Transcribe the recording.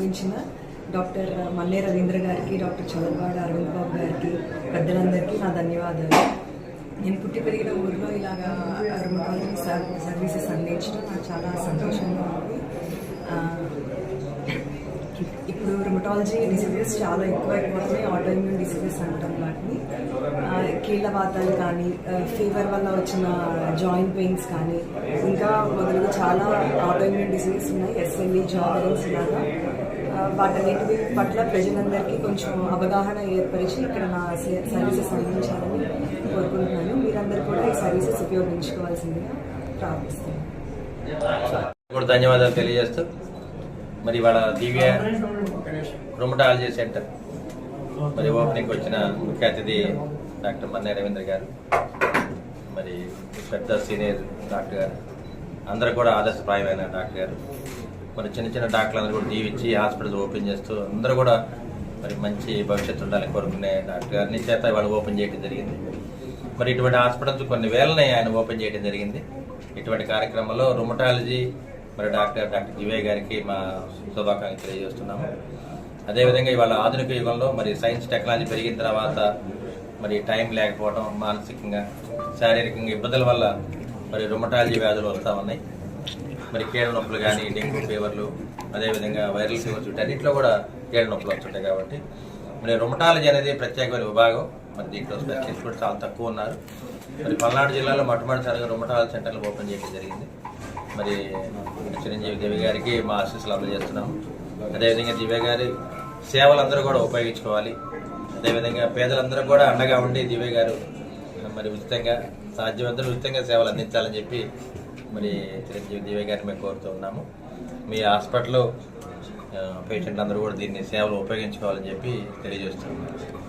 అందించిన డాక్టర్ మల్లె రవీంద్ర గారికి డాక్టర్ చదర్వాడ అరవింద్ బాబు గారికి పెద్దలందరికీ నా ధన్యవాదాలు. నేను పుట్టి పెరిగిన ఊరిలో ఇలాగా రుమటాలజీ సర్వీసెస్ అందించడం నాకు చాలా సంతోషంగా ఉంది. ఇప్పుడు రుమటాలజీ డిసీజెస్ చాలా ఎక్కువ ఎక్కువ ఆటోఇమ్యూన్ డిసీజెస్ అంటాం వాటిని. కీళ్ళ వాతాలు కానీ ఫీవర్ వల్ల వచ్చిన జాయింట్ పెయిన్స్ కానీ ఇంకా మొదలుగా చాలా ఆటోఇమ్యూన్ డిసీజెస్ ఉన్నాయి. ఎస్ఎల్ఈ జాబెన్స్ ఇలాగా వాటన్నిటి పట్ల ప్రజలందరికీ కొంచెం అవగాహన ఏర్పరిచి ఇక్కడ నా సర్వీసెస్ అందించాలని కోరుకుంటున్నాను. మీరందరూ కూడా ఈ సర్వీసెస్ ఉపయోగించుకోవాల్సిందిగా ప్రార్థిస్తున్నాను. ధన్యవాదాలు తెలియజేస్తూ మరి వాళ్ళ దివ్య రొమటాలజీ సెంటర్ మరి ఓపెనింగ్ వచ్చిన ముఖ్య అతిథి డాక్టర్ మన్నే రవీంద్ర గారు మరి పెద్ద సీనియర్ డాక్టర్ గారు అందరూ కూడా ఆదర్శప్రాయమైన డాక్టర్ గారు. మరి చిన్న చిన్న డాక్టర్లు అందరూ కూడా దీవించి హాస్పిటల్స్ ఓపెన్ చేస్తూ అందరూ కూడా మరి మంచి భవిష్యత్తు ఉండాలని కోరుకునే డాక్టర్ గారిని చేత ఇవాళ ఓపెన్ చేయడం జరిగింది. మరి ఇటువంటి హాస్పిటల్స్ కొన్ని వేలని ఆయన ఓపెన్ చేయడం జరిగింది. ఇటువంటి కార్యక్రమంలో రుమటాలజీ మరి డాక్టర్ డాక్టర్ దివే గారికి మా శుభాకాంక్షలు తెలియజేస్తున్నాము. అదేవిధంగా ఇవాళ ఆధునిక యుగంలో మరి సైన్స్ టెక్నాలజీ పెరిగిన తర్వాత మరి టైం లేకపోవడం మానసికంగా శారీరకంగా ఇబ్బందుల వల్ల మరి రుమటాలజీ వ్యాధులు వస్తూ ఉన్నాయి. మరి కీళ్ళ నొప్పులు కానీ డెంగ్యూ ఫీవర్లు అదేవిధంగా వైరల్ ఫీవర్స్ అన్నింటిలో కూడా కీళ్ళ నొప్పులు వస్తుంటాయి కాబట్టి. మరి రుమటాలజీ అనేది ప్రత్యేకమైన విభాగం. మరి దీంట్లో స్పెషలిస్ట్ కూడా చాలా తక్కువ ఉన్నారు. మరి పల్నాడు జిల్లాలో మొట్టమొదటిసారిగా రుమటాలజీ సెంటర్లు ఓపెన్ చేయడం జరిగింది. మరి చిరంజీవి దేవి గారికి మా ఆశీస్సులు అందజేస్తున్నాము. అదేవిధంగా దివ్య గారి సేవలందరూ కూడా ఉపయోగించుకోవాలి. అదేవిధంగా పేదలందరూ కూడా అండగా ఉండి దివ్య గారు మరి ఉచితంగా సాధ్యమంతా ఉచితంగా సేవలు అందించాలని చెప్పి మరి చిరంజీవి దివ్య గారిని మేము కోరుతూ ఉన్నాము. మీ హాస్పిటల్లో పేషెంట్ అందరూ కూడా దీన్ని సేవలు ఉపయోగించుకోవాలని చెప్పి తెలియజేస్తున్నాము